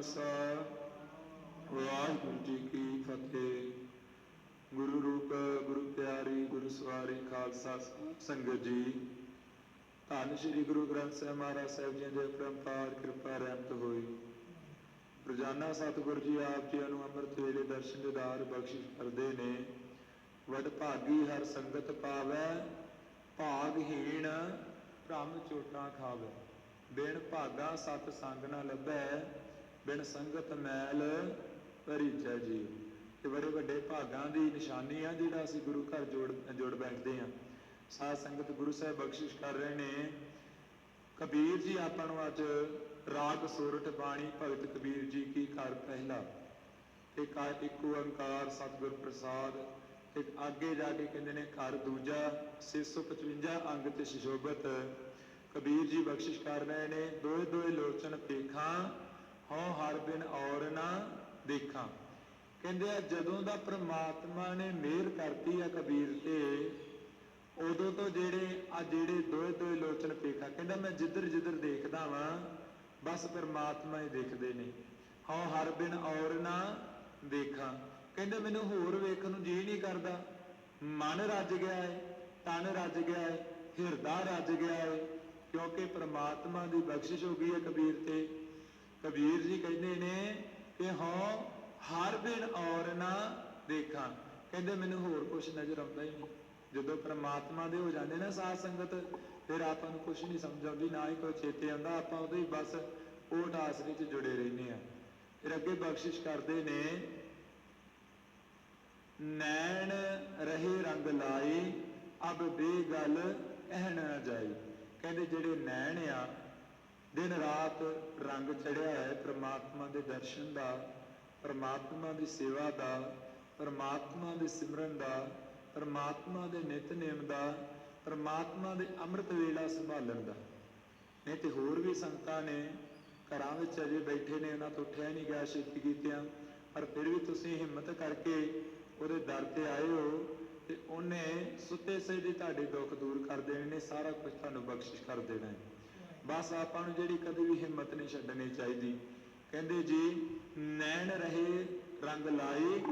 ਖਾਲਸਾ ਵਾਹਿਗੁਰੂ ਜੀ ਕੀ ਫਤਿਹ। ਗੁਰੂ ਰੂਪ, ਗੁਰੂ ਪਿਆਰੀ, ਗੁਰੂ ਸਵਾਰੀ, ਖਾਲਸਾ ਸੰਗਤ ਜੀ। ਧੰਨ ਸ਼੍ਰੀ ਗੁਰੂ ਗ੍ਰੰਥ ਸਾਹਿਬ ਮਹਾਰਾਜ ਸਾਹਿਬ ਜੀ ਦੇ ਪਰੰਪਾਰ ਕਿਰਪਾ, ਰਹਿਮਤ ਹੋਈ। ਰੋਜ਼ਾਨਾ ਸਤਿਗੁਰੂ ਜੀ ਆਪ ਜੀ ਨੂੰ ਅੰਮ੍ਰਿਤ ਵੇਲੇ ਦਰਸ਼ਨ ਦਿਦਾਰ ਬਖਸ਼ਿਸ਼ ਕਰਦੇ ਨੇ। ਵਡ ਭਾਗੀ ਹਰ ਸੰਗਤ ਪਾਵੈ, ਭਾਗਹੀਣ ਭ੍ਰਮ ਚੋਟਾਂ ਖਾਵੈ। ਬਿਨ ਭਾਗਾ ਸਤ ਸੰਗ ਨਾ ਲੱਭੈ ਬਿਨ ਸੰਗਤ ਮੈਲ ਪਰਿਚੈ ਜੀ। ਇਹ ਬੜੇ ਵੱਡੇ ਭਾਗਾਂ ਦੀ ਨਿਸ਼ਾਨੀ ਆ ਜਿਹੜਾ ਅਸੀਂ ਗੁਰੂ ਘਰ ਜੋੜ ਜੋੜ ਬੈਠਦੇ ਆ ਸਾਧ ਸੰਗਤ ਗੁਰੂ ਸਾਹਿਬ ਬਖਸ਼ਿਸ਼ ਕਰ ਰਹੇ ਨੇ। ਕਬੀਰ ਜੀ, ਆਪਾਂ ਨੂੰ ਅੱਜ ਰਾਗ ਸੋਰਠ ਬਾਣੀ, ਭਗਤ ਕਬੀਰ ਜੀ ਕੀ ਕਰ ਪਹਿਲਾ। ਇੱਕ ਆ ਇੱਕ ਓੰਕਾਰ ਸਤਿਗੁਰ ਪ੍ਰਸਾਦ। ਤੇ ਅੱਗੇ ਜਾ ਕੇ ਕਹਿੰਦੇ ਨੇ ਘਰ ਦੂਜਾ 655 ਅੰਗ ਤੇ ਸ਼ਿਸ਼ੋਭਤ। ਕਬੀਰ ਜੀ ਬਖਸ਼ਿਸ਼ ਕਰ ਰਹੇ ਨੇ। ਦੋਏ ਦੋਏ ਲੋਚਨ ਪੇਖਾਂ ਹਉ ਹਰ ਬਿਨ ਔਰ ਨਾ ਦੇਖਾਂ। ਕਹਿੰਦੇ ਆ, ਜਦੋਂ ਦਾ ਪ੍ਰਮਾਤਮਾ ਨੇ ਮਿਹਰ ਕਰਤੀ ਆ ਕਬੀਰ ਤੇ, ਉਦੋਂ ਤੋਂ ਜਿਹੜੇ, ਆ ਜਿਹੜੇ ਦੋਏ ਦੋਏ ਲੋਚਨ ਪੇਖਾ, ਕਹਿੰਦਾ ਮੈਂ ਜਿੱਧਰ ਜਿੱਧਰ ਦੇਖਦਾ ਵਾਂ, ਬਸ ਪਰਮਾਤਮਾ ਹੀ ਦੇਖਦੇ ਨੇ। ਹਉ ਹਰ ਬਿਨ ਔਰ ਨਾ ਦੇਖਾਂ। ਕਹਿੰਦਾ ਮੈਨੂੰ ਹੋਰ ਵੇਖਣ ਨੂੰ ਜੀ ਨਹੀਂ ਕਰਦਾ। ਮਨ ਰੱਜ ਗਿਆ ਹੈ ਤਨ ਰੱਜ ਗਿਆ ਹੈ ਹਿਰਦਾ ਰੱਜ ਗਿਆ ਹੈ ਕਿਉਂਕਿ ਪ੍ਰਮਾਤਮਾ ਦੀ ਬਖਸ਼ਿਸ਼ ਹੋ ਗਈ ਹੈ ਕਬੀਰ ਤੇ। ਕਬੀਰ ਜੀ ਕਹਿੰਦੇ ਨੇ ਕਿ ਹਾਂ, ਹਰ ਬਿਨ ਔਰ ਨਾ ਦੇਖਾਂ। ਕਹਿੰਦੇ ਮੈਨੂੰ ਹੋਰ ਕੁਝ ਨਜ਼ਰ ਆਉਂਦਾ ਹੀ ਨਹੀਂ। ਜਦੋਂ ਪ੍ਰਮਾਤਮਾ ਦੇ ਹੋ ਜਾਂਦੇ ਨਾ ਸਾਧ ਸੰਗਤ, ਫਿਰ ਆਪਾਂ ਨੂੰ ਕੁਝ ਨਹੀਂ ਸਮਝ ਆਉਂਦੀ, ਨਾ ਹੀ ਕੋਈ ਚੇਤੇ ਆਉਂਦਾ। ਆਪਾਂ ਉਹਦੇ ਹੀ ਬਸ ਉਹ ਆਸਰੇ 'ਚ ਜੁੜੇ ਰਹਿੰਦੇ ਆ ਫਿਰ ਅੱਗੇ ਬਖਸ਼ਿਸ਼ ਕਰਦੇ ਨੇ, ਨੈਣ ਰਹੇ ਰੰਗ ਲਾਏ, ਅਬ ਬੇਗਲ ਕਹਿਣ ਨਾ ਜਾਈ ਕਹਿੰਦੇ ਜਿਹੜੇ ਨੈਣ ਆ ਦਿਨ ਰਾਤ ਰੰਗ ਚੜਿਆ ਹੈ ਪ੍ਰਮਾਤਮਾ ਦੇ ਦਰਸ਼ਨ ਦਾ, ਪ੍ਰਮਾਤਮਾ ਦੀ ਸੇਵਾ ਦਾ, ਪ੍ਰਮਾਤਮਾ ਦੇ ਸਿਮਰਨ ਦਾ, ਪ੍ਰਮਾਤਮਾ ਦੇ ਨਿਤਨੇਮ ਦਾ, ਪ੍ਰਮਾਤਮਾ ਦੇ ਅੰਮ੍ਰਿਤ ਵੇਲਾ ਸੰਭਾਲਣ ਦਾ। ਨਹੀਂ ਤੇ ਹੋਰ ਵੀ ਸੰਗਤਾਂ ਨੇ ਘਰਾਂ ਵਿੱਚ ਅਜੇ ਬੈਠੇ ਨੇ, ਉਹਨਾਂ ਤੋਂ ਉੱਠਿਆ ਨਹੀਂ ਗਿਆ ਛੇਤੀ ਕੀਤਿਆਂ, ਪਰ ਫਿਰ ਵੀ ਤੁਸੀਂ ਹਿੰਮਤ ਕਰਕੇ ਉਹਦੇ ਦਰ ਤੇ ਆਏ ਹੋ ਤੇ ਉਹਨੇ ਸੁੱਤੇ ਸੇ ਦੀ ਤੁਹਾਡੇ ਦੁੱਖ ਦੂਰ ਕਰ ਦੇਣੇ ਨੇ, ਸਾਰਾ ਕੁਝ ਤੁਹਾਨੂੰ ਬਖਸ਼ਿਸ਼ ਕਰ ਦੇਣਾ ਹੈ। ਬਸ ਆਪਾਂ ਨੂੰ ਜਿਹੜੀ ਕਦੇ ਵੀ ਹਿੰਮਤ ਨਹੀਂ ਛੱਡਣੀ ਚਾਹੀਦੀ। ਕਹਿੰਦੇ ਜੀ, ਨੈਣ ਰਹੇ, ਰੰਗ ਲਾਏ,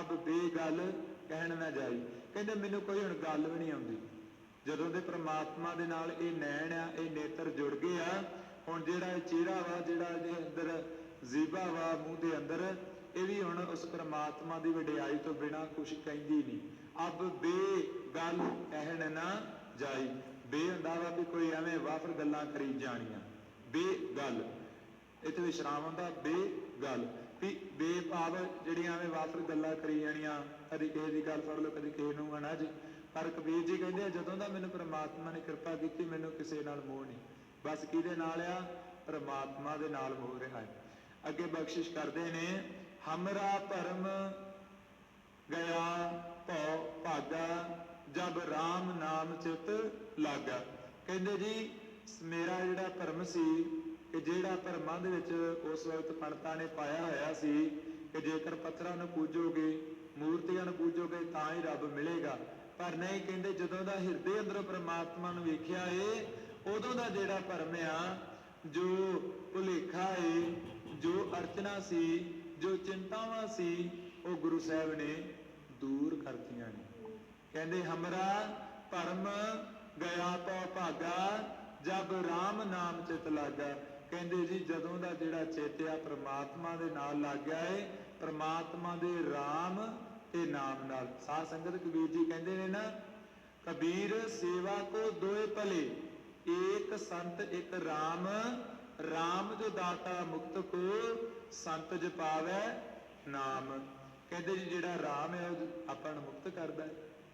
ਅਬ ਬੇਗਲ ਕਹਿਣ ਨਾ ਜਾਈ। ਕਹਿੰਦੇ ਮੈਨੂੰ ਕੋਈ ਹੁਣ ਗੱਲ ਵੀ ਨਹੀਂ ਆਉਂਦੀ। ਜਦੋਂ ਦੇ ਪ੍ਰਮਾਤਮਾ ਦੇ ਨਾਲ ਇਹ ਨੈਣ ਆ, ਇਹ ਨੇਤਰ ਜੁੜ ਗਏ ਆ, ਹੁਣ ਜਿਹੜਾ ਇਹ ਚਿਹਰਾ ਵਾ, ਜਿਹੜਾ ਇਹਦੇ ਅੰਦਰ ਜ਼ੀਬਾ ਵਾ, ਮੂੰਹ ਦੇ ਅੰਦਰ, ਇਹ ਵੀ ਹੁਣ ਉਸ ਪ੍ਰਮਾਤਮਾ ਦੀ ਵਡਿਆਈ ਤੋਂ ਬਿਨਾ ਕੁਝ ਕਹਿੰਦੀ ਨਹੀਂ। ਅਬ ਬੇ ਗੱਲ ਕਹਿਣ ਨਾ ਜਾਈ। ਬੇ ਹੁੰਦਾ ਵਾ ਵੀ ਕੋਈ ਐਵੇਂ ਵਾਫਰ ਗੱਲਾਂ ਕਰੀ ਜਾਣੀਆਂ। ਬੇ ਗੱਲ। ਇੱਥੇ ਵਿਸ਼ਰਾਮ ਹੁੰਦਾ, ਬੇ ਗੱਲ। ਵੀ ਬੇਭਾਵ ਜਿਹੜੀਆਂ ਐਵੇਂ ਵਾਫਰ ਗੱਲਾਂ ਕਰੀ ਜਾਣੀਆਂ, ਕਦੀ ਕਿਸੇ ਦੀ ਗੱਲ ਫੜ ਲਓ, ਕਦੀ ਕਿਸੇ ਨੂੰ ਗਣਾ ਜੀ। ਪਰ ਕਬੀਰ ਜੀ ਕਹਿੰਦੇ ਜਦੋਂ ਦਾ ਮੈਨੂੰ ਪ੍ਰਮਾਤਮਾ ਨੇ ਕਿਰਪਾ ਕੀਤੀ, ਮੈਨੂੰ ਕਿਸੇ ਨਾਲ ਮੋਹ ਨਹੀਂ। ਬਸ ਕਿਹਦੇ ਨਾਲ ਆ? ਪ੍ਰਮਾਤਮਾ ਦੇ ਨਾਲ ਮੋਹ ਰਿਹਾ ਹੈ। ਅੱਗੇ ਬਖਸ਼ਿਸ਼ ਕਰਦੇ ਨੇ, ਹਮਰਾ ਭਰਮ ਗਿਆ ਭਉ ਭਾਗਾ, ਜਬ RAM ਨਾਮ ਚਿਤ ਲਾਗਾ ਕਹਿੰਦੇ ਜੀ, ਮੇਰਾ ਜਿਹੜਾ ਭਰਮ ਸੀ ਕਿ ਜਿਹੜਾ ਭਰਮਾਂ ਦੇ ਵਿੱਚ ਉਸ ਵਕਤ ਪੰਡਤਾਂ ਨੇ ਪਾਇਆ ਹੋਇਆ ਸੀ ਕਿ ਜੇਕਰ ਪੱਥਰਾਂ ਨੂੰ ਪੂਜੋਗੇ, ਮੂਰਤੀਆਂ ਨੂੰ ਪੂਜੋਗੇ, ਤਾਂ ਹੀ ਰੱਬ ਮਿਲੇਗਾ। ਪਰ ਨਹੀਂ, ਕਹਿੰਦੇ ਜਦੋਂ ਦਾ ਹਿਰਦੇ ਅੰਦਰੋਂ ਪ੍ਰਮਾਤਮਾ ਨੂੰ ਵੇਖਿਆ ਏ, ਉਦੋਂ ਦਾ ਜਿਹੜਾ ਭਰਮ ਆ, ਜੋ ਭੁਲੇਖਾ ਏ, ਜੋ ਅਰਚਨਾ ਸੀ, ਜੋ ਚਿੰਤਾਵਾਂ ਸੀ, ਉਹ ਗੁਰੂ ਸਾਹਿਬ ਨੇ ਦੂਰ ਕਰਤੀਆਂ ਨੇ। ਕਹਿੰਦੇ, ਹਮਰਾ ਭਰਮ ਗਿਆ ਤੋ ਭਾਗਾ, ਜਬ RAM ਨਾਮ ਚਿਤ ਲਾਗਾ। ਕਹਿੰਦੇ ਜੀ, ਜਦੋਂ ਦਾ ਜਿਹੜਾ ਚੇਤਿਆ ਪ੍ਰਮਾਤਮਾ ਦੇ ਨਾਲ ਲੱਗ ਗਿਆ ਏ, ਪ੍ਰਮਾਤਮਾ ਦੇ RAM ਤੇ ਨਾਮ ਨਾਲ। ਸਾਧ ਸੰਗਤ ਕਬੀਰ ਜੀ ਕਹਿੰਦੇ ਨੇ ਨਾ, ਕਬੀਰ ਸੇਵਾ ਕੋ ਦੋਏ ਭਲੇ, ਏਕ ਸੰਤ ਇੱਕ RAM RAM ਜੋ ਦਾਤਾ ਮੁਕਤ ਕੋ, ਸੰਤ ਜਪਾਵੈ ਨਾਮ। ਕਹਿੰਦੇ ਜੀ, ਜਿਹੜਾ RAM ਹੈ, ਉਹ ਆਪਾਂ ਨੂੰ ਮੁਕਤ ਕਰਦਾ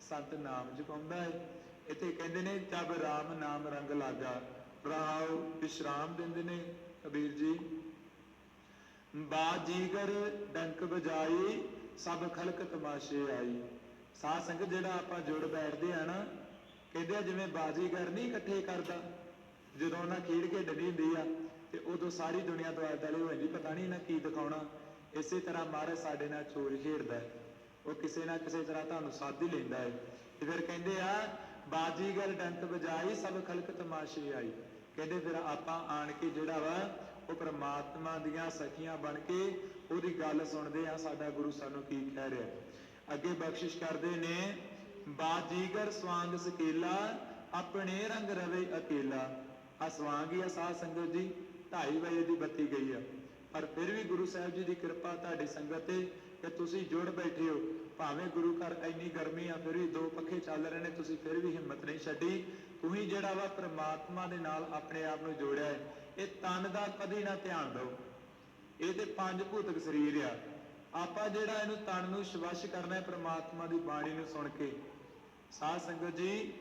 ਸੰਤ ਨਾਮ ਜਪਾਉਂਦਾ ਹੈ। ਇੱਥੇ ਕਹਿੰਦੇ ਨੇ, ਜਬ ਰਾਮ ਨਾਮ ਰੰਗ ਲਾਗਾ ਰਾਉ ਵਿਸ਼ਰਾਮ ਦਿੰਦੇ ਨੇ ਕਬੀਰ ਜੀ। ਬਾਜੀਗਰ ਡੰਕ ਵਜਾਈ, ਸਭ ਖਲਕ ਤਮਾਸ਼ੇ ਆਈ। ਸਾਧ ਸੰਗਤ ਜਿਹੜਾ ਆਪਾਂ ਜੁੜ ਬੈਠਦੇ ਆ ਨਾ, ਕਹਿੰਦੇ ਆ ਜਿਵੇਂ ਬਾਜੀਗਰ ਨਹੀਂ ਇਕੱਠੇ ਕਰਦਾ, ਜਦੋਂ ਉਹਨਾਂ ਖੇਡ ਖੇਡਣੀ ਹੁੰਦੀ ਆ, ਤੇ ਉਦੋਂ ਸਾਰੀ ਦੁਨੀਆ ਤੋਂ ਆਦਲੇ ਹੋ ਜਾਂਦੀ, ਪਤਾ ਨਹੀਂ ਇਹਨਾਂ ਕੀ ਦਿਖਾਉਣਾ। ਇਸੇ ਤਰ੍ਹਾਂ ਮਹਾਰਾਜ ਸਾਡੇ ਨਾਲ ਚੋਰੀ ਖੇਡਦਾ ਹੈ। ਉਹ ਕਿਸੇ ਨਾ ਕਿਸੇ ਤਰ੍ਹਾਂ ਤੁਹਾਨੂੰ ਸਾਧ ਹੀ ਲੈਂਦਾ ਹੈ। ਤੇ ਫਿਰ ਕਹਿੰਦੇ ਆ ਬਾਜੀਗਰ ਡੰਕ ਵਜਾਈ, ਸਭ ਖਲਕ ਤਮਾਸ਼ੇ ਆਈ। ਕਹਿੰਦੇ ਫਿਰ ਆਪਾਂ ਆਣ ਕੇ ਜਿਹੜਾ ਵਾ, ਉਹ ਪ੍ਰਮਾਤਮਾ ਦੀਆਂ ਸਖੀਆਂ ਬਣ ਕੇ ਉਹਦੀ ਗੱਲ ਸੁਣਦੇ ਆ, ਸਾਡਾ ਗੁਰੂ ਸਾਨੂੰ ਕੀ ਕਹਿ ਰਿਹਾ। ਅੱਗੇ ਬਖਸ਼ਿਸ਼ ਕਰਦੇ ਨੇ, ਬਾਜੀਗਰ ਸਵਾਂਗ ਸਕੇਲਾ, ਆਪਣੇ ਰੰਗ ਰਵੇ ਅਕੇਲਾ। ਆ ਸਵਾਂਗ ਹੀ ਆ ਸਾਧ ਸੰਗਤ ਜੀ 2:30 ਵਜੇ ਦੀ ਬੱਤੀ ਗਈ ਆ। ਪਰ ਫਿਰ ਵੀ ਗੁਰੂ ਸਾਹਿਬ ਜੀ ਦੀ ਕਿਰਪਾ ਤੁਹਾਡੀ ਸੰਗਤ ਤੇ, ਕਿ ਤੁਸੀਂ ਜੁੜ ਬੈਠੇ ਹੋ। ਭਾਵੇਂ ਗੁਰੂ ਘਰ ਇੰਨੀ ਗਰਮੀ ਆ, ਫਿਰ ਵੀ ਦੋ ਪੱਖੇ ਚੱਲ ਰਹੇ ਨੇ, ਤੁਸੀਂ ਫਿਰ ਵੀ ਹਿੰਮਤ ਨਹੀਂ ਛੱਡੀ। ਤੁਸੀਂ ਜਿਹੜਾ ਵਾ ਪ੍ਰਮਾਤਮਾ ਦੇ ਨਾਲ ਆਪਣੇ ਆਪ ਨੂੰ ਜੋੜਿਆ ਹੈ, ਇਹ ਤਨ ਦਾ ਕਦੇ ਨਾ ਧਿਆਨ ਦਿਓ। ਇਹ ਤੇ ਪੰਜ ਭੂਤਕ ਸਰੀਰ ਆ। ਆਪਾਂ ਜਿਹੜਾ ਇਹਨੂੰ ਤਨ ਨੂੰ ਸ਼ਵਸ਼ ਕਰਨਾ ਹੈ, ਪ੍ਰਮਾਤਮਾ ਦੀ ਬਾਣੀ ਨੂੰ ਸੁਣ ਕੇ। ਸਾਧ ਸੰਗਤ ਜੀ,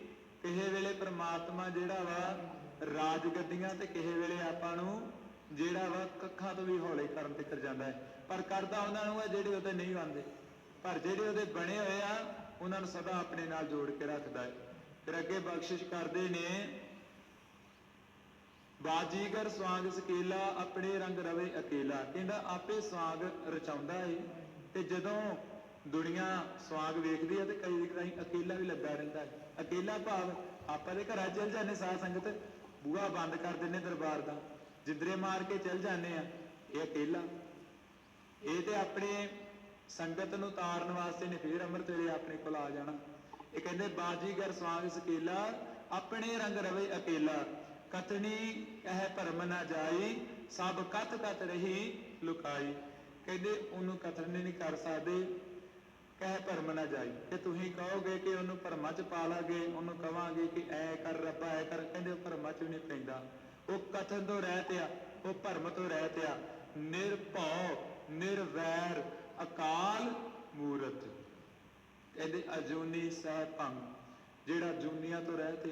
ਕਿਸੇ ਵੇਲੇ ਪ੍ਰਮਾਤਮਾ ਜਿਹੜਾ ਵਾ ਰਾਜ ਗੱਦੀਆਂ ਤੇ ਕਿਸੇ ਵੇਲੇ ਆਪਾਂ ਨੂੰ ਜਿਹੜਾ ਵਾ ਕੱਖਾਂ ਤੋਂ ਵੀ ਹੌਲੇ ਕਰਨ ਤੇ ਕਰ ਜਾਂਦਾ ਹੈ। ਪਰ ਕਰਦਾ ਉਹਨਾਂ ਨੂੰ ਹੈ ਜਿਹੜੇ ਉਹਦੇ ਨਹੀਂ ਆਉਂਦੇ। ਪਰ ਜਿਹੜੇ ਉਹਦੇ ਬਣੇ ਹੋਏ ਆ, ਉਹਨਾਂ ਨੂੰ ਸਦਾ ਆਪਣੇ ਨਾਲ ਜੋੜ ਕੇ ਰੱਖਦਾ ਹੈ। ਫਿਰ ਅੱਗੇ ਬਖਸ਼ਿਸ਼ ਕਰਦੇ ਨੇ, ਬਾਜੀਗਰ ਸਵਾਂਗ ਸਕੇਲਾ ਆਪਣੇ ਰੰਗ ਰਵੇ ਅਕੇਲਾ। ਕਹਿੰਦਾ, ਆਪੇ ਸਵਾਂਗ ਰਚਾਉਂਦਾ ਏ, ਤੇ ਜਦੋਂ ਦੁਨੀਆ ਸਵਾਂਗ ਵੇਖਦੀ ਹੈ ਤੇ ਕਈ ਵਾਰੀ ਅਕੇਲਾ ਵੀ ਲੱਗਾ ਰਹਿੰਦਾ ਹੈ। ਅਕੇਲਾ ਭਾਵ ਆਪਾਂ ਦੇ ਘਰਾਂ ਚੱਲ ਜਾਂਦੇ ਸਾਧ ਸੰਗਤ, ਬੂਹਾ ਬੰਦ ਕਰ ਦਿੰਨੇ ਦਰਬਾਰ ਦਾ। ਜਿੰਦਰੇ ਮਾਰ ਕੇ ਚੱਲ ਜਾਂਦੇ ਆ, ਇਹ ਅਕੇਲਾ। ਇਹ ਤੇ ਆਪਣੇ ਸੰਗਤ ਨੂੰ ਤਾਰਨ ਵਾਸਤੇ ਨੇ ਫੇਰ ਅੰਮ੍ਰਿਤ ਵੇਲੇ ਆਪਣੇ ਕੋਲ ਆ ਜਾਣਾ। ਇਹ ਕਹਿੰਦੇ, ਬਾਜੀਗਰ ਸਵਾਂਗ ਸਕੇਲਾ, ਆਪਣੇ ਰੰਗ ਰਵੇ ਅਕੇਲਾ। ਕਤਨੀ ਕਹਿ ਭਰਮ ਨਾ ਜਾਈ, ਸਭ ਕਤ ਕਤ ਰਹੀ ਲੁਕਾਈ। ਕਹਿੰਦੇ, ਉਹਨੂੰ ਕਤਨ ਨਹੀਂ ਕਰ ਸਕਦੇ ਕਹਿ ਭਰਮ ਨਾ ਜਾਈ। ਕਿ ਤੁਸੀਂ ਕਹੋਗੇ ਕਿ ਉਹਨੂੰ ਭਰਮਾਂ ਚ ਪਾ ਲਾਗੇ, ਉਹਨੂੰ ਕਵਾਂਗੇ ਕਿ ਐ ਕਰ ਰੱਬਾ, ਐ ਕਰ, ਕਹਿੰਦੇ, ਉਹ ਭਰਮਾਂ ਚ ਵੀ ਨਹੀਂ ਪੈਂਦਾ। ਉਹ ਕਥਨ ਤੋਂ ਰਹਿਤ ਆ, ਉਹ ਭਰਮ ਤੋਂ ਰਹਿਤ ਆ। ਨਿਰਭਉ, ਨਿਰਵੈਰ ਅਕਾਲ ਮੂਰਤ। ਕਹਿੰਦੇ ਅਜੂਨੀ ਸਹਿ ਜਿਹੜਾ ਜੂਨੀਆਂ ਤੋਂ ਰਹਿਤ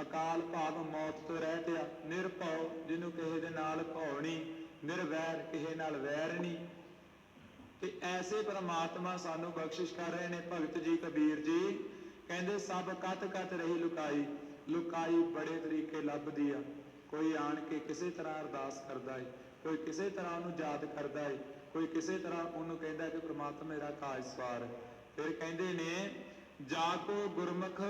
ਅਕਾਲ ਭਾਵ ਮੌਤ ਤੋਂ ਰਹਿਤ ਨਿਰਭਉ, ਜਿਹਨੂੰ ਕਿਸੇ ਦੇ ਨਾਲ ਭਉ ਨਿਰਵੈਰ, ਕਿਸੇ ਨਾਲ ਵੈਰ ਨਹੀਂ ਤੇ ਐਸੇ ਪ੍ਰਮਾਤਮਾ ਸਾਨੂੰ ਬਖਸ਼ਿਸ਼ ਕਰ ਰਹੇ ਨੇ, ਭਗਤ ਜੀ, ਕਬੀਰ ਜੀ। ਕਹਿੰਦੇ ਸਭ ਕਤ ਕਤ ਰਹੀ ਲੁਕਾਈ ਲੁਕਾਈ ਬੜੇ ਤਰੀਕੇ ਲੱਭਦੀ ਆ। ਕੋਈ ਆਣ ਕੇ ਕਿਸੇ ਤਰ੍ਹਾਂ ਅਰਦਾਸ ਕਰਦਾ ਏ, ਕੋਈ ਕਿਸੇ ਤਰ੍ਹਾਂ ਉਹਨੂੰ ਯਾਦ ਕਰਦਾ ਏ। ਕੋਈ ਕਿਸੇ ਤਰ੍ਹਾਂ ਉਹਨੂੰ ਕਹਿੰਦਾ ਕਿ ਪ੍ਰਮਾਤਮਾ ਮੇਰਾ ਕਾਜ ਸਵਾਰ। ਫਿਰ ਕਹਿੰਦੇ ਨੇ, ਜਾ ਕੋ ਗੁਰਮੁਖ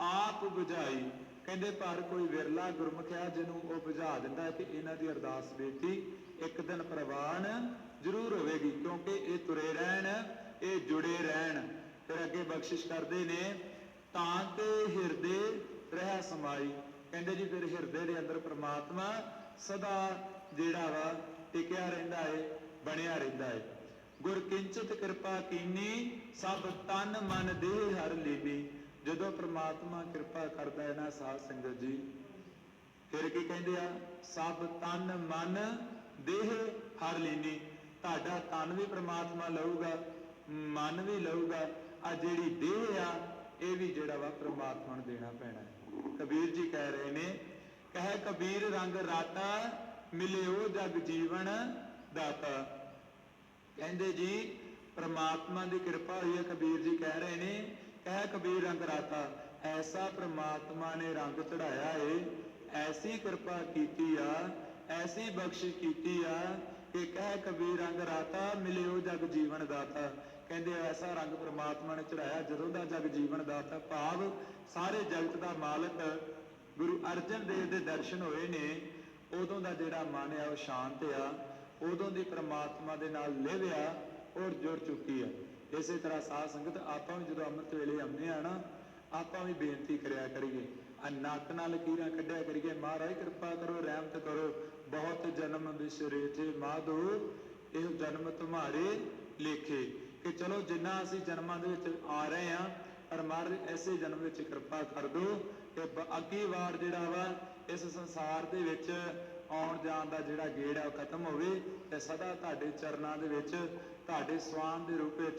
ਆਪ 부ਝਾਈ ਕਹਿੰਦੇ, ਪਰ ਕੋਈ ਵਿਰਲਾ ਗੁਰਮੁਖ ਆ ਜਿਹਨੂੰ ਉਹ ਬੁਝਾ ਦਿੰਦਾ ਕਿ ਇਹਨਾਂ ਦੀ ਅਰਦਾਸ ਬੇਨਤੀ ਇੱਕ ਦਿਨ ਪ੍ਰਵਾਨ ਜ਼ਰੂਰ ਹੋਵੇਗੀ, ਕਿਉਂਕਿ ਇਹ ਤੁਰੇ ਰਹਿਣ, ਇਹ ਜੁੜੇ ਰਹਿਣ। ਫਿਰ ਅੱਗੇ ਬਖਸ਼ਿਸ਼ ਕਰਦੇ ਨੇ, ਤਾਂ ਤੇ ਹਿਰਦੇ ਰਹਿ ਸਮਾਈ। ਕਹਿੰਦੇ ਜੀ, ਫਿਰ ਹਿਰਦੇ ਦੇ ਅੰਦਰ ਪ੍ਰਮਾਤਮਾ ਸਦਾ ਜਿਹੜਾ ਵਾ ਟਿਕਿਆ ਰਹਿੰਦਾ ਏ। ਬਣਿਆ ਰਹਿੰਦਾ ਹੈ। ਗੁਰ ਕਿੰਚਿਤ ਕਿਰਪਾ ਕੀਨੀ, ਸਭ ਤਨ ਮਨ ਦੇਹ ਹਰ ਲੀਨੀ। ਜਦੋਂ ਪ੍ਰਮਾਤਮਾ ਕਿਰਪਾ ਕਰਦਾ ਹੈ ਨਾ ਸਾਧ ਸੰਗਤ ਜੀ, ਫਿਰ ਕੀ ਕਹਿੰਦੇ ਆ? ਸਭ ਤਨ ਮਨ ਦੇਹ ਹਰ ਲੀਨੀ। ਤੁਹਾਡਾ ਤਨ ਵੀ ਪ੍ਰਮਾਤਮਾ ਲਊਗਾ, ਮਨ ਵੀ ਲਊਗਾ। ਆ ਜਿਹੜੀ ਦੇਹ ਆ, ਇਹ ਵੀ ਜਿਹੜਾ ਵਾ ਪ੍ਰਮਾਤਮਾ ਨੂੰ ਦੇਣਾ ਪੈਣਾ ਹੈ। ਕਬੀਰ ਜੀ ਕਹਿ ਰਹੇ ਨੇ, ਕਹੇ ਕਬੀਰ ਰੰਗ ਰਾਤਾ, ਮਿਲਿਓ ਜਗ ਜੀਵਨ ਦਾਤਾ। ਕਹਿੰਦੇ ਜੀ, ਪ੍ਰਮਾਤਮਾ ਦੀ ਕਿਰਪਾ ਹੋਈ ਹੈ ਕਬੀਰ ਜੀ ਕਹਿ ਰਹੇ ਨੇ, ਕਹਿ ਕਬੀਰ ਰੰਗ ਰਾਤਾ, ਐਸਾ ਪ੍ਰਮਾਤਮਾ ਨੇ ਰੰਗ ਚੜਾਇਆ ਏ, ਐਸੀ ਕਿਰਪਾ ਕੀਤੀ ਆ, ਐਸੀ ਬਖਸ਼ਿਸ਼ ਕੀਤੀ ਆ, ਕਿ ਕਹਿ ਕਬੀਰ ਰੰਗ ਰਾਤਾ, ਮਿਲਿਓ ਜਗ ਜੀਵਨ ਦਾਤਾ। ਕਹਿੰਦੇ ਐਸਾ ਰੰਗ ਪ੍ਰਮਾਤਮਾ ਨੇ ਚੜਾਇਆ, ਜਦੋਂ ਦਾ ਜਗ ਜੀਵਨ ਦਾਤਾ ਭਾਵ ਸਾਰੇ ਜਗਤ ਦਾ ਮਾਲਕ ਗੁਰੂ ਅਰਜਨ ਦੇਵ ਦੇ ਦਰਸ਼ਨ ਹੋਏ ਨੇ, ਉਦੋਂ ਦਾ ਜਿਹੜਾ ਮਨ ਆ, ਉਹ ਸ਼ਾਂਤ ਆ। ਉਦੋਂ ਦੀ ਪ੍ਰਮਾਤਮਾ ਦੇ ਨਾਲ ਲਿਵਿਆ ਔਰ ਜੁੜ ਚੁੱਕੀ ਆ। ਇਸੇ ਤਰ੍ਹਾਂ ਸਾਧ ਸੰਗਤ, ਆਪਾਂ ਵੀ ਜਦੋਂ ਅੰਮ੍ਰਿਤ ਵੇਲੇ ਆਉਂਦੇ ਆ ਨਾ, ਆਪਾਂ ਵੀ ਬੇਨਤੀ ਕਰਿਆ ਕਰੀਏ। ਆ ਨੱਕ ਨਾਲ ਲਕੀਰਾਂ ਕੱਢਿਆ ਕਰੀਏ। ਮਹਾਰਾਜ, ਕਿਰਪਾ ਕਰੋ, ਰਹਿਮਤ ਕਰੋ। ਬਹੁਤ ਜਨਮ ਵਿਸਰੇ ਥੇ ਮਾਧੋ, ਇਹ ਜਨਮ ਤੁਹਾਰੇ ਲੇਖੇ। ਕਿ ਚਲੋ, ਜਿੰਨਾ ਅਸੀਂ ਜਨਮਾਂ ਦੇ ਵਿੱਚ ਆ ਰਹੇ ਆ, ਪਰ ਮਹਾਰਾਜ ਐਸੇ ਜਨਮ ਵਿੱਚ ਕਿਰਪਾ ਕਰ ਦਿਓ ਕਿ ਬ- ਅੱਗੇ ਵਾਰ ਜਿਹੜਾ ਵਾ, ਇਸ ਸੰਸਾਰ ਦੇ ਵਿੱਚ ਆਉਣ ਜਾਣ ਦਾ ਜਿਹੜਾ ਗੇੜ ਹੈ ਉਹ ਖਤਮ ਹੋਵੇ ਤੇ ਸਦਾ ਤੁਹਾਡੇ ਚਰਨਾਂ ਦੇ ਵਿੱਚ, ਤੁਹਾਡੇ ਸਵਾਨ ਦੇ ਰੂਪ ਵਿੱਚ,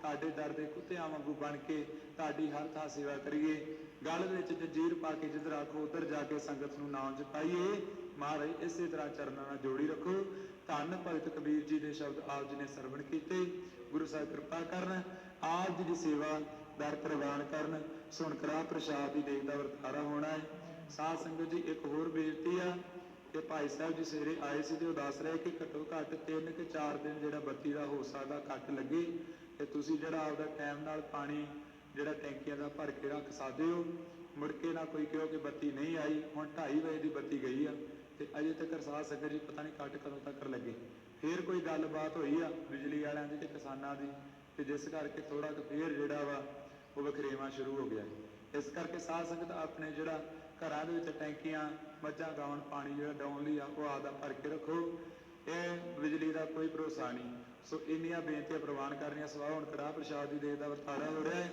ਤੁਹਾਡੇ ਦਰ ਦੇ ਕੁੱਤਿਆਂ ਵਾਂਗੂ ਬਣ ਕੇ ਤੁਹਾਡੀ ਹਰ ਥਾਂ ਸੇਵਾ ਕਰੀਏ। ਗਲ ਵਿੱਚ ਜੰਜੀਰ ਪਾ ਕੇ ਜਿੱਧਰ ਆਖੋ, ਉਧਰ ਜਾ ਕੇ ਸੰਗਤ ਨੂੰ ਨਾਮ ਜਪਾਈਏ। ਮਹਾਰਾਜ, ਇਸੇ ਤਰ੍ਹਾਂ ਚਰਨਾਂ ਨਾਲ ਜੋੜੀ ਰੱਖੋ। ਧੰਨ ਭਗਤ ਕਬੀਰ ਜੀ ਦੇ ਸ਼ਬਦ ਆਪ ਜੀ ਨੇ ਸਰਵਣ ਕੀਤੇ। ਗੁਰੂ ਸਾਹਿਬ ਕਿਰਪਾ ਕਰਨ, ਆਪ ਜੀ ਦੀ ਸੇਵਾ ਦਰ ਪ੍ਰਵਾਨ ਕਰਨ। ਸੁਣ ਕਰਾ ਪ੍ਰਸ਼ਾਦ ਦੀ ਦੇਖ ਦਾ ਵਰਤਾਰਾ ਹੋਣਾ ਹੈ। ਸਾਧ ਸੰਗਤ ਜੀ, ਇੱਕ ਹੋਰ ਬੇਨਤੀ ਆ। ਕਿ ਭਾਈ ਸਾਹਿਬ ਜੀ ਸਵੇਰੇ ਆਏ ਸੀ ਤੇ ਉਹ ਦੱਸ ਰਹੇ ਕਿ ਘੱਟੋ ਘੱਟ 3 ਕਿ 4 ਦਿਨ ਜਿਹੜਾ ਬੱਤੀ ਦਾ ਹੋ ਸਕਦਾ, ਕੱਟ ਲੱਗੇ। ਤੇ ਤੁਸੀਂ ਜਿਹੜਾ ਆਪਦਾ ਟਾਈਮ ਨਾਲ ਪਾਣੀ ਜਿਹੜਾ ਟੈਂਕੀਆਂ ਦਾ ਭਰ ਕੇ ਰੱਖ ਸਕਦੇ ਹੋ। ਮੁੜ ਕੇ ਨਾ ਕੋਈ ਕਿਹੋ ਕਿ ਬੱਤੀ ਨਹੀਂ ਆਈ। ਹੁਣ 2:30 ਵਜੇ ਦੀ ਬੱਤੀ ਗਈ ਆ ਤੇ ਅਜੇ ਤੱਕ ਸਾਧ ਸੰਗਤ ਜੀ ਪਤਾ ਨਹੀਂ ਕੱਟ ਕਦੋਂ ਤੱਕ ਲੱਗੇ। ਫੇਰ ਕੋਈ ਗੱਲਬਾਤ ਹੋਈ ਆ ਬਿਜਲੀ ਵਾਲਿਆਂ ਦੀ ਤੇ ਕਿਸਾਨਾਂ ਦੀ ਤੇ ਜਿਸ ਕਰਕੇ ਥੋੜਾ ਕੁ ਫੇਰ ਜਿਹੜਾ ਵਾ ਉਹ ਵਖਰੇਵਾ ਸ਼ੁਰੂ ਹੋ ਗਿਆ। ਇਸ ਕਰਕੇ ਸਾਧ ਸੰਗਤ ਆਪਣੇ ਜਿਹੜਾ ਘਰਾਂ ਦੇ ਵਿੱਚ ਟੈਂਕੀਆਂ, ਮੱਝਾਂ ਗਾਉਣ ਪਾਣੀ ਜਿਹੜਾ ਡਾਉਣ ਲਈ ਆ, ਉਹ ਆਦਾ ਭਰ ਕੇ ਰੱਖੋ। ਇਹ ਬਿਜਲੀ ਦਾ ਕੋਈ ਭਰੋਸਾ ਨਹੀਂ। ਸੋ ਇੰਨੀਆਂ ਬੇਨਤੀਆਂ ਪ੍ਰਵਾਨ ਕਰਨੀਆਂ ਸਵਾ ਹੁਣ ਕੜਾ ਪ੍ਰਸ਼ਾਦ ਦੀ ਦੇਖ ਦਾ ਵਰਤਾਰਾ ਹੋ ਰਿਹਾ ਹੈ।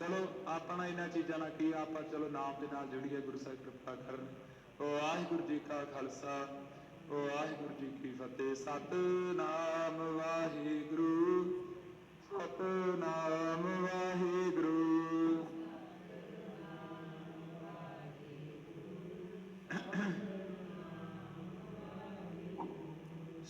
ਚਲੋ, ਆਪਣਾ ਇਹਨਾਂ ਚੀਜ਼ਾਂ ਨਾਲ ਕੀ ਆਪਾਂ ਚਲੋ ਨਾਮ ਦੇ ਨਾਲ ਜੁੜੀਏ, ਗੁਰੂ ਸਾਹਿਬ ਕਿਰਪਾ ਕਰਨ। ਵਾਹਿਗੁਰੂ ਜੀ ਕਾ ਖਾਲਸਾ ਵਾਹਿਗੁਰੂ ਜੀ ਕੀ ਫਤਿਹ। ਸਤਨਾਮ ਵਾਹਿਗੁਰੂ ਸਤਨਾਮ ਵਾਹਿਗੁਰੂ।